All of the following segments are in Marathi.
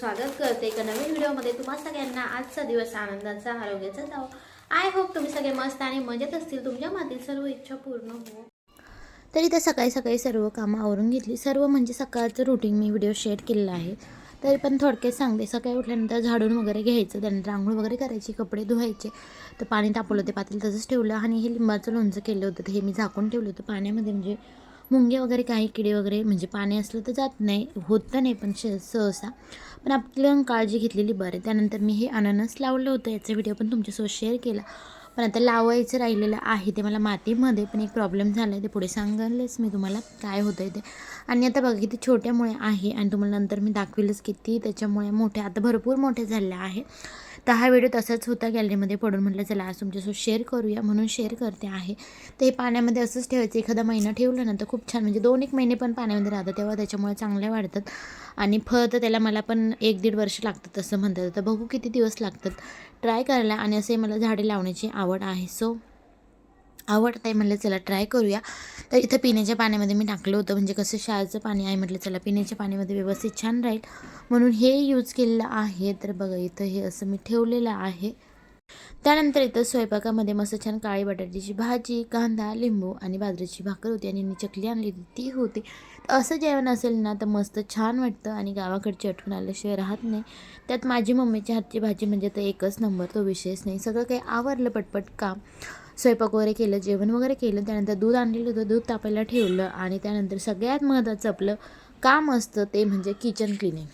स्वागत करते. एका नवीन व्हिडिओमध्ये तुम्हा सगळ्यांना आजचा दिवस आनंदाचा आरोग्याचा जावं. आय होप तुम्ही सगळे मस्त आणि मजेत असतील. तुमच्या मातील सर्व इच्छा पूर्ण हो तर त्या सकाळी सकाळी सर्व कामं आवरून घेतली. सर्व म्हणजे सकाळचं रुटीन मी व्हिडिओ शेअर केलेला आहे. तरी पण थोडक्यात सांगते. सकाळी उठल्यानंतर झाडून वगैरे घ्यायचं. त्यानंतर आंघोळ वगैरे करायची कपडे धुवायचे. तर पाणी तापवलं ते पातील तसंच ठेवलं आणि हे लिंबाचं लोणचं केलं होतं. तर हे मी झाकून ठेवलं होतं पाण्यामध्ये. म्हणजे मुंगे वगैरे काही किडे वगैरे म्हणजे पाणी असलं तर जात नाही होत नाही पण श सहसा. पण आपलं काळजी घेतलेली बरं त्यानंतर मी हे अननस लावलं होतं. याचा व्हिडिओ पण तुमच्यासोबत शेअर केला. पण आता लावायचं राहिलेलं आहे ते मला मातीमध्ये पण एक प्रॉब्लेम झाला आहे ते पुढे सांगायलाच मी तुम्हाला काय होतं आहे ते. आणि आता बघा किती छोट्यामुळे आहे आणि तुम्हाला नंतर मी दाखवेलच किती. त्याच्यामुळे मोठे आता भरपूर मोठे झाले आहे. तर हा व्हिडिओ तसाच होता गॅलरीमध्ये पडून म्हटलं चला आज तुमच्यासोबत शेअर करूया म्हणून शेअर करते आहे. ते पाण्यामध्ये असंच ठेवायचं एखादा महिना ठेवलं ना तर खूप छान म्हणजे दोन एक महिने पण पाण्यामध्ये राहतात तेव्हा त्याच्यामुळे चांगल्या वाढतात. आणि फळ तर त्याला मला पण एक दीड वर्ष लागतात असं म्हणतात. तर बघू किती दिवस लागतात. ट्राय करायला आणि असे मला झाडे लावण्याची आवड आहे. सो आवडत आहे म्हटलं चला ट्राय करूया. तर इथं पिण्याच्या पाण्यामध्ये मी टाकलं होतं म्हणजे कसं शाळेचं पाणी आहे म्हटलं चला पिण्याच्या पाण्यामध्ये व्यवस्थित छान राहील. म्हणून हे यूज केलेलं आहे तर बघा इथं हे असं मी ठेवलेलं आहे. त्यानंतर इथं स्वयंपाकामध्ये मस्त छान काळी बटाट्याची भाजी कांदा लिंबू आणि बाजरीची भाकर होती आणि चकली आणली होती ती होती. तर असं जेवण असेल ना तर मस्त छान वाटतं आणि गावाकडची आठवण आल्याशिवाय राहत नाही. त्यात माझी मम्मीची हातची भाजी म्हणजे तर एकच नंबर तो विशेष नाही. सगळं काही आवरलं पटपट काम. स्वयंपाक वगैरे केलं जेवण वगैरे केलं त्यानंतर दूध आणलेलं होतं दूध तापायला ठेवलं आणि त्यानंतर सगळ्यात महत्त्वाचं आपलं काम असतं ते म्हणजे किचन क्लिनिंग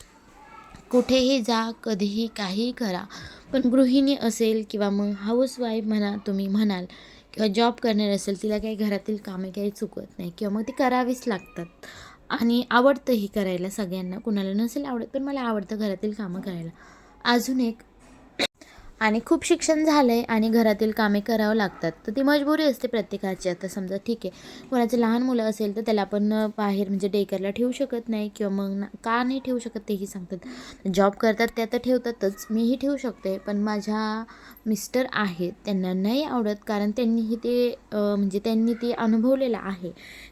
कुठेही जा कधीही काहीही करा. पण गृहिणी असेल किंवा मग हाऊसवाईफ म्हणा तुम्ही म्हणाल किंवा जॉब करणार असेल तिला काही घरातील कामे काही चुकत नाही किंवा मग ती करावीच लागतात. आणि आवडतंही करायला सगळ्यांना कुणाला नसेल आवडत पण मला आवडतं घरातील कामं करायला. अजून एक आणि खूप शिक्षण झालं आहे आणि घरातील कामे करावं लागतात. तर ती मजबुरी असते प्रत्येकाची. आता समजा ठीक आहे कोणाचं लहान मुलं असेल तर त्याला आपण बाहेर म्हणजे डेकरला ठेवू शकत नाही किंवा मग ना का नाही ठेवू शकत तेही सांगतात. जॉब करतात त्या तर ठेवतातच मीही ठेवू शकते. पण माझ्या मिस्टर आहेत त्यांना नाही आवडत कारण त्यांनीही ते म्हणजे त्यांनी ते अनुभवलेलं आहे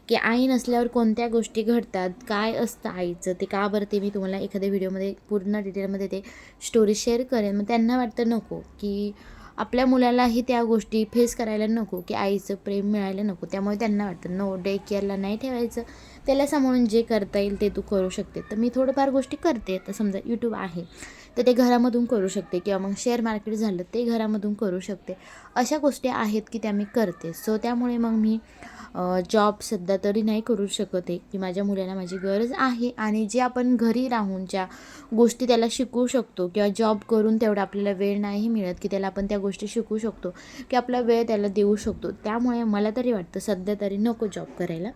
की आई नसल्यावर कोणत्या गोष्टी घडतात काय असतं आईचं ते का बरं ते मी तुम्हाला एखाद्या व्हिडिओमध्ये पूर्ण डिटेलमध्ये ते स्टोरी शेअर करेन. मग त्यांना वाटतं नको. की आपल्या मुलालाही त्या गोष्टी फेस करायला नको की आईचं प्रेम मिळायला नको. त्यामुळे त्यांना वाटतं नो डे केअरला नाही ठेवायचं. त्याला सांभाळून जे करता येईल ते तू करू शकते. तर मी थोडंफार गोष्टी करते. तर समजा यूट्यूब आहे. तर ते घरामधून करू शकते किंवा मग शेअर मार्केट झालं ते घरामधून करू शकते. अशा गोष्टी आहेत की त्या मी करते. सो त्यामुळे मग मी जॉब सध्या तरी नाही करू शकत आहे की माझ्या मुलाला माझी गरज आहे आणि जे आपण घरी राहून ज्या गोष्टी त्याला शिकवू शकतो किंवा जॉब करून तेवढा आपल्याला वेळ नाही मिळत की त्याला आपण त्या गोष्टी शिकू शकतो की आपला वेळ त्याला देऊ शकतो. त्यामुळे मला तरी वाटतं सध्या तरी नको जॉब करायला.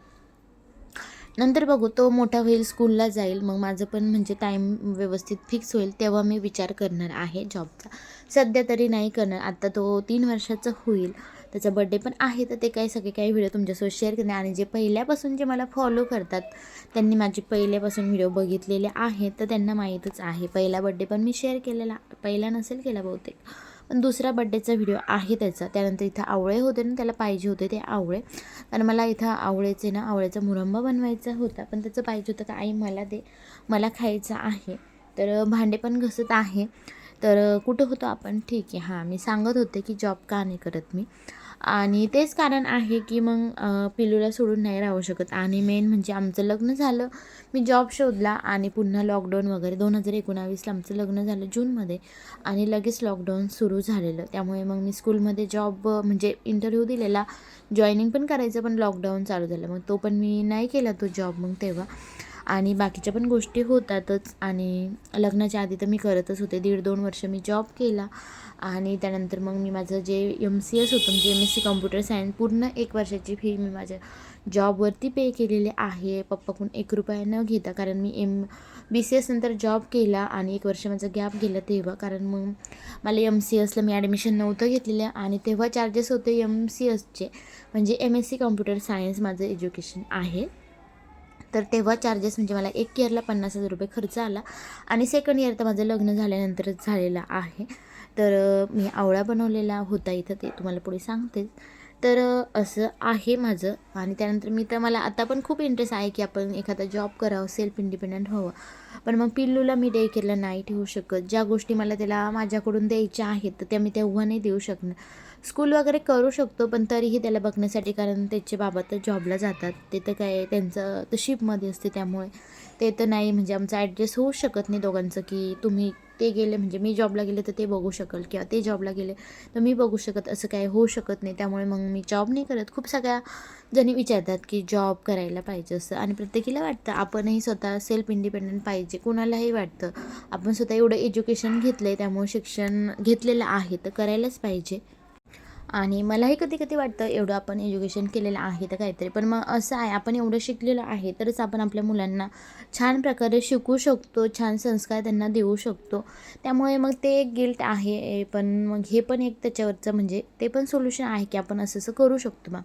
नंतर बघू तो मोठा होईल स्कूलला जाईल मग माझं पण म्हणजे टाईम व्यवस्थित फिक्स होईल तेव्हा मी विचार करणार आहे जॉबचा सध्या तरी नाही करणार आत्ता तो तीन वर्षाचा होईल त्याचा बड्डे पण आहे तर ते काही सगळे काही व्हिडिओ तुमच्यासोबत शेअर करणे आणि जे पहिल्यापासून जे मला फॉलो करतात त्यांनी माझे पहिल्यापासून व्हिडिओ बघितलेले आहेत तर त्यांना माहीतच आहे. पहिला बड्डे पण मी शेअर केलेला पहिला नसेल केला बहुतेक. दुसरा बड्डेचा व्हिडिओ आहे त्याचा. त्यानंतर इथं आवळे होते ना त्याला पाहिजे होते ते आवळे. कारण मला इथं आवळेचे ना आवळ्याचा मुरंबा बनवायचा होता. पण त्याचं पाहिजे होतं का? आई मला दे. मला खायचं आहे. तर भांडे पण घसत आहे. तर कुठं होतो आपण? ठीक आहे. हां मी सांगत होते की जॉब का नाही करत मी. आणि तेच कारण आहे की मग पिलूला सोडून नाही राहू शकत. आणि मेन म्हणजे आमचं लग्न झालं. मी जॉब शोधला आणि पुन्हा लॉकडाऊन वगैरे. दोन हजार एकोणावीसला आमचं लग्न झालं जूनमध्ये आणि लगेच लॉकडाऊन सुरू झालेलं. त्यामुळे मग मी स्कूलमध्ये जॉब म्हणजे इंटरव्ह्यू दिलेला. जॉईनिंग पण करायचं पण लॉकडाऊन चालू झालं. मग तो पण मी नाही केला तो जॉब मग तेव्हा. आणि बाकीच्या पण गोष्टी होतातच. आणि लग्नाच्या आधी तर मी करतच होते. दीड दोन वर्ष मी जॉब केला. आणि त्यानंतर मग मी माझं जे एम सी एस होतं म्हणजे M S C computer science पूर्ण एक वर्षाची फी मी माझ्या जॉबवरती पे केलेली आहे. पप्पाकडून एक रुपया न घेता कारण मी एम बी सी एस नंतर जॉब केला आणि एक वर्ष माझा गॅप गेला तेव्हा. कारण मग मला एम सी एसला मी ॲडमिशन नव्हतं घेतलेलं आणि तेव्हा चार्जेस होते एम सी एसचे म्हणजे M S C computer science माझं एज्युकेशन आहे. तर तेव्हा चार्जेस म्हणजे मला एक इयरला पन्नास हजार रुपये खर्च आला. आणि सेकंड इयर तर माझं लग्न झाल्यानंतरच झालेलं आहे. तर मी आवळा बनवलेला होता इथं ते तुम्हाला पुढे सांगते. तर असं आहे माझं. आणि त्यानंतर मी तर मला आता पण खूप इंटरेस्ट आहे की आपण एखादा जॉब करावं सेल्फ इंडिपेंडंट व्हावं. पण मग पिल्लूला मी डे केलं नाही ठेवू शकत. ज्या गोष्टी मला त्याला माझ्याकडून द्यायच्या आहेत तर त्या मी तेव्हा नाही देऊ शकणार. स्कूल वगैरे करू शकतो पण तरीही त्याला बघण्यासाठी कारण त्याचे बाबा तर जॉबला जातात. ते तर काय त्यांचं तर शिपमध्ये असते त्यामुळे. ते तर नाही म्हणजे आमचं ॲडजस्ट होऊ शकत नाही दोघांचं की तुम्ही ते गेले म्हणजे मी जॉबला गेले तर ते बघू शकल किंवा ते जॉबला गेले तर मी बघू शकत असं काय होऊ शकत नाही. त्यामुळे मग मी जॉब नाही करत. खूप सगळ्या जणी विचारतात की जॉब करायला पाहिजे असं. आणि प्रत्येकीला वाटतं आपणही स्वतः सेल्फ इंडिपेंडंट पाहिजे कोणालाही वाटतं. आपण स्वतः एवढं एज्युकेशन घेतलं आहे त्यामुळे शिक्षण घेतलेलं आहे तर करायलाच पाहिजे. आणि मलाही कधी कधी वाटतं एवढं आपण एज्युकेशन केलेलं आहे तर काहीतरी. पण मग असं आहे आपण एवढं शिकलेलं आहे तरच आपण आपल्या मुलांना छान प्रकारे शिकू शकतो छान संस्कार त्यांना देऊ शकतो. त्यामुळे मग ते एक गिल्ट आहे पण मग हे पण एक त्याच्यावरचं म्हणजे ते पण सोल्युशन आहे की आपण असं असं करू शकतो मग.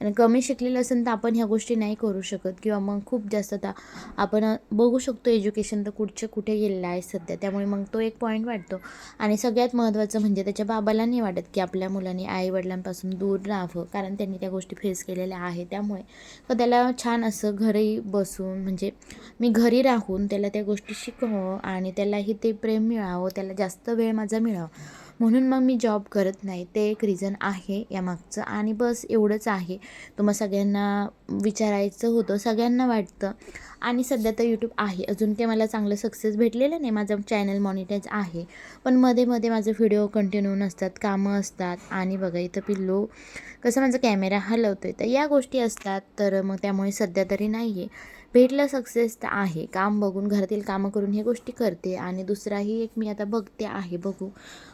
आणि कमी शिकलेलं असेल तर आपण ह्या गोष्टी नाही करू शकत किंवा मग खूप जास्त आता आपण बघू शकतो एज्युकेशन तर कुठच्या कुठे गेलेलं आहे सध्या. त्यामुळे मग तो एक पॉईंट वाटतो. आणि सगळ्यात महत्त्वाचं म्हणजे त्याच्या बाबाला नाही वाटत की आपल्या मुलांनी आईवडिलांपासून दूर राहावं कारण त्यांनी त्या गोष्टी फेस केलेल्या आहे त्यामुळे तर त्याला छान असं घरी बसून म्हणजे मी घरी राहून त्याला त्या गोष्टी शिकवावं आणि त्यालाही ते प्रेम मिळावं त्याला जास्त वेळ माझा मिळावा. म्हणून मग मी जॉब करत नाही. ते एक रिझन आहे यामागचं आणि बस एवढंच आहे. तुम्हा सगळ्यांना विचारायचं होतं सगळ्यांना वाटतं. आणि सध्या तर यूट्यूब आहे. अजून काही मला चांगलं सक्सेस भेटलेलं नाही. माझं चॅनल मॉनिटाईज आहे. पण मध्ये मध्ये माझे व्हिडिओ कंटिन्यू नसतात कामं असतात. आणि बघा इथं पिल्लो कसं माझा कॅमेरा हलवतो आहे तर या गोष्टी असतात. तर मग त्यामुळे सध्या तरी नाही आहे भेटलं सक्सेस तर आहे. काम बघून घरातील कामं करून हे गोष्टी करते आणि दुसराही एक मी आता बघते आहे बघू.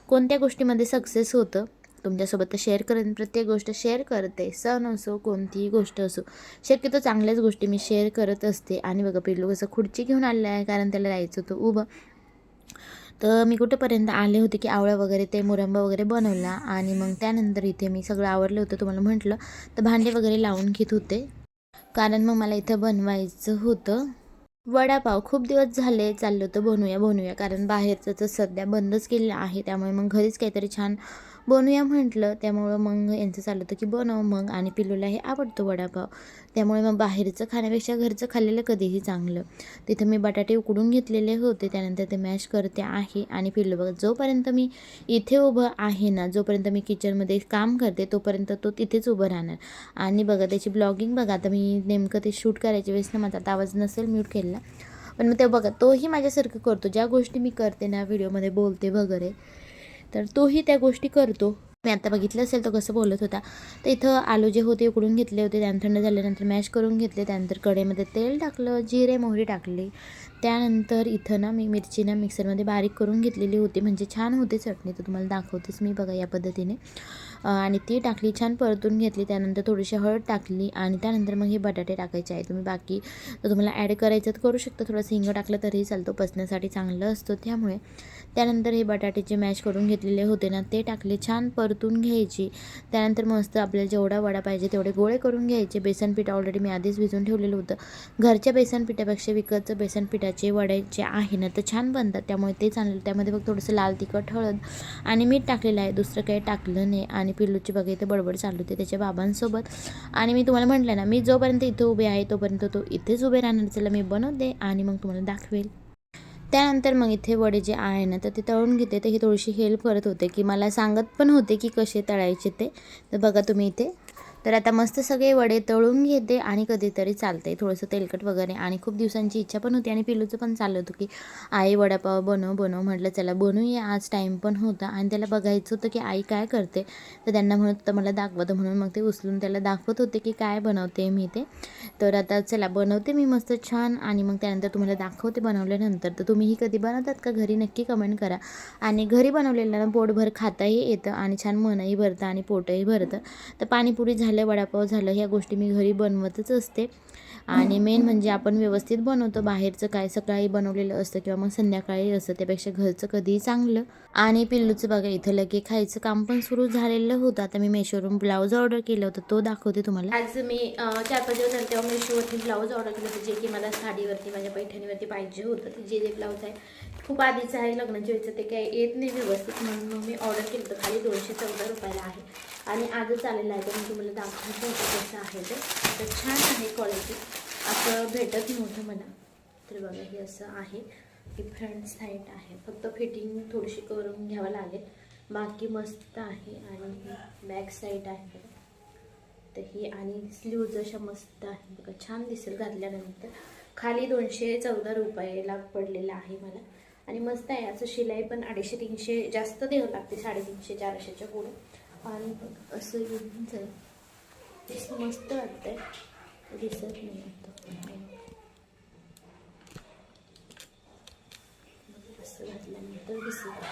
कोणत्या गोष्टीमध्ये सक्सेस होतं? तुमच्यासोबत तर शेअर करेन. प्रत्येक गोष्ट शेअर करते. सण असो कोणतीही गोष्ट असो शक्यतो चांगल्याच गोष्टी मी शेअर करत असते. आणि बघा पिल्लू कसं खुर्ची घेऊन आलेलं आहे कारण त्याला राहायचं होतं उभं. तर मी कुठेपर्यंत आले होते की आवळा वगैरे ते मुरंबा वगैरे बनवला आणि मग त्यानंतर इथे मी सगळं आवडलं होतं तुम्हाला म्हटलं. तर भांडे वगैरे लावून घेत होते. कारण मग मला इथं बनवायचं होतं. वडापाव खूप दिवस झाले चाललं तर बनवूया बनवूया. कारण बाहेरचं तर सध्या बंदच केलेलं आहे. त्यामुळे मग घरीच काहीतरी छान बनवूया म्हटलं. त्यामुळं मग यांचं चाललं होतं की बनव मग. आणि पिलूला हे आवडतो वडापाव. त्यामुळे मग बाहेरचं खाण्यापेक्षा घरचं खाल्लेलं कधीही चांगलं. तिथं मी बटाटे उकडून घेतलेले होते. त्यानंतर ते मॅश करते आहे. आणि पिल्लू बघा जोपर्यंत मी इथे उभं आहे ना जोपर्यंत मी किचनमध्ये काम करते तोपर्यंत तो तिथेच उभं राहणार. आणि बघा त्याची ब्लॉगिंग बघा. आता मी नेमकं ते शूट करायच्या वेळेस ना माझा आता आवाज नसेल म्यूट केलेला पण मग ते बघा तोही माझ्यासारखं करतो. ज्या गोष्टी मी करते ना व्हिडिओमध्ये बोलते वगैरे तर तोही त्या गोष्टी करतो. मी आता बघितलं असेल तो कसं बोलत होता. तर इथं आलू जे होते उकडून घेतले होते त्यानंतर थंड झाल्यानंतर मॅश करून घेतले. त्यानंतर कडेमध्ये तेल टाकलं जिरे मोहरी टाकली. त्यानंतर इथं ना मी मिरची ना मिक्सरमध्ये बारीक करून घेतलेली होती. म्हणजे छान होते चटणी. तर तुम्हाला दाखवतेच मी बघा या पद्धतीने. आणि ती टाकली छान परतून घेतली. त्यानंतर थोडीशी हळद टाकली आणि त्यानंतर मग हे बटाटे टाकायचे आहे. तुम्ही बाकी तर तुम्हाला ॲड करायचं तर करू शकता. थोडंसं हिंग टाकलं तरीही चालतो. पचण्यासाठी चांगलं असतं त्यामुळे. त्यानंतर हे बटाटे जे मॅश करून घेतलेले होते ना ते टाकले. छान परतून घ्यायची. त्यानंतर मस्त आपल्याला जेवढा वडा पाहिजे तेवढे गोळे करून घ्यायचे. बेसन पीठ ऑलरेडी मी आधीच भिजून ठेवलेलं होतं. घरच्या बेसन पिठापेक्षा विकतचं बेसन तांदळाचे वडे जे आहे ना तर छान बनतात. त्यामुळे ते चांगलं त्यामध्ये फक्त थोडंसं लाल तिखट हळद आणि मीठ टाकलेलं आहे. दुसरं काही टाकलं नाही. आणि पिल्लूची बघा इथे बडबड चालू होते त्याच्या बाबांसोबत. आणि मी तुम्हाला म्हटलं ना मी जोपर्यंत इथे उभे आहे तोपर्यंत तो इथेच उभे राहणार. चला मी बनवते आणि मग तुम्हाला दाखवेल. त्यानंतर मग इथे वडे जे आहे ना तर ते तळून घेते. तर ही थोडीशी हेल्प करत होते की मला सांगत पण होते की कसे तळायचे ते. तर बघा तुम्ही इथे तर आता मस्त सगळे वडे तळून घेते आणि कधीतरी चालते थोडंसं तेलकट वगैरे आणि खूप दिवसांची इच्छा पण होती आणि पिलूचं पण चाललं होतं की आई वडापाव बनव बनव म्हटलं चला बनवूया. आज टाईम पण होता आणि त्याला बघायचं होतं की आई काय करते. तर त्यांना म्हणत होतं मला दाखवतं. म्हणून मग ते उचलून त्याला दाखवत होते की काय बनवते मी ते. तर आता चला बनवते मी मस्त छान आणि मग त्यानंतर तुम्हाला दाखवते बनवल्यानंतर. तर तुम्हीही कधी बनवतात का? घरी नक्की कमेंट करा. आणि घरी बनवलेलं ना पोटभर खाताही येतं आणि छान मनही भरतं आणि पोटही भरतं. तर पाणीपुरी झालं वडापाव झालं ह्या गोष्टी मी घरी बनवतच असते. आणि मेन म्हणजे आपण व्यवस्थित बनवतो बाहेरचं काय सकाळी बनवलेलं असतं किंवा मग संध्याकाळी असतं त्यापेक्षा घरचं कधीही चांगलं. आणि पिल्लूचं बघा इथं लगे खायचं काम पण सुरू झालेलं होतं. आता मी मेशोवरून ब्लाऊज ऑर्डर केलं होतं तो दाखवते तुम्हाला. आज मी चार पाच दिवस झाले तेव्हा मेशोवरती ब्लाऊज ऑर्डर केलं होतं जे की मला साडीवरती माझ्या पैठणीवरती पाहिजे होतं ते जे जे ब्लाऊज आहे खूप आधीचं आहे लग्न जेवायचं ते काही येत नाही व्यवस्थित म्हणून मी ऑर्डर केलं होतं. खाली दोनशे चौदा रुपयाला आहे. आणि आजच आलेलं आहे तर मी तुम्हाला दाखवायचं होतं कसं आहे ते. तर छान आहे क्वालिटी असं भेटत नव्हतं मला. तर बघा हे असं आहे. की फ्रंट साईड आहे. फक्त फिटिंग थोडीशी करून घ्यावं लागेल. बाकी मस्त आहे. आणि बॅक साईड आहे तर ही आणि स्लीव्ज अशा मस्त आहे. बघा छान दिसेल घातल्यानंतर. खाली दोनशे चौदा रुपयाला पडलेला आहे मला. आणि मस्त आहे. याचं शिलाई पण अडीचशे तीनशे जास्त द्यावं लागते साडेतीनशे चारशेच्या पुढे. आणि बघ असं येऊन जाईल. मस्त वाटतंय. दिसत नाही आता. असं घातल्यानंतर दिसत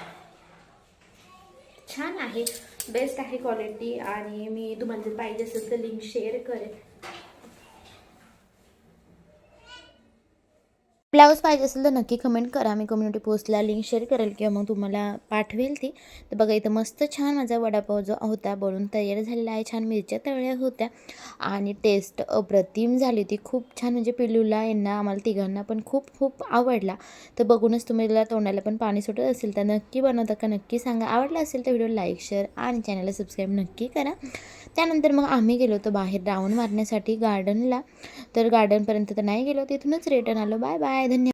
छान आहे. बेस्ट आहे क्वालिटी आणि मी तुम्हाला जर पाहिजे असेल तर लिंक शेअर करेन. ब्लाऊज पाहिजे असेल तर नक्की कमेंट करा. मी कम्युनिटी पोस्टला लिंक शेअर करेल किंवा मग तुम्हाला पाठवेल ती. तर बघा इथं मस्त छान माझा वडापाव जो होता बनून तयार झालेला आहे. छान मिरच्या तळल्या होत्या. आणि टेस्ट अप्रतिम झाली ती खूप छान म्हणजे पिलूला यांना आम्हाला तिघांना पण खूप खूप आवडला. तर बघूनच तुम्हाला तोंडाला पण पाणी सुटत असेल तर नक्की बनवता का नक्की सांगा. आवडला असेल तर व्हिडिओ लाईक शेअर आणि चॅनलला सबस्क्राईब नक्की करा. त्यानंतर मग आम्ही गेलो होतो बाहेर राऊंड मारण्यासाठी गार्डनला तर गार्डनपर्यंत तर नाही गेलो. तिथूनच रिटर्न आलो. बाय बाय धन्यवाद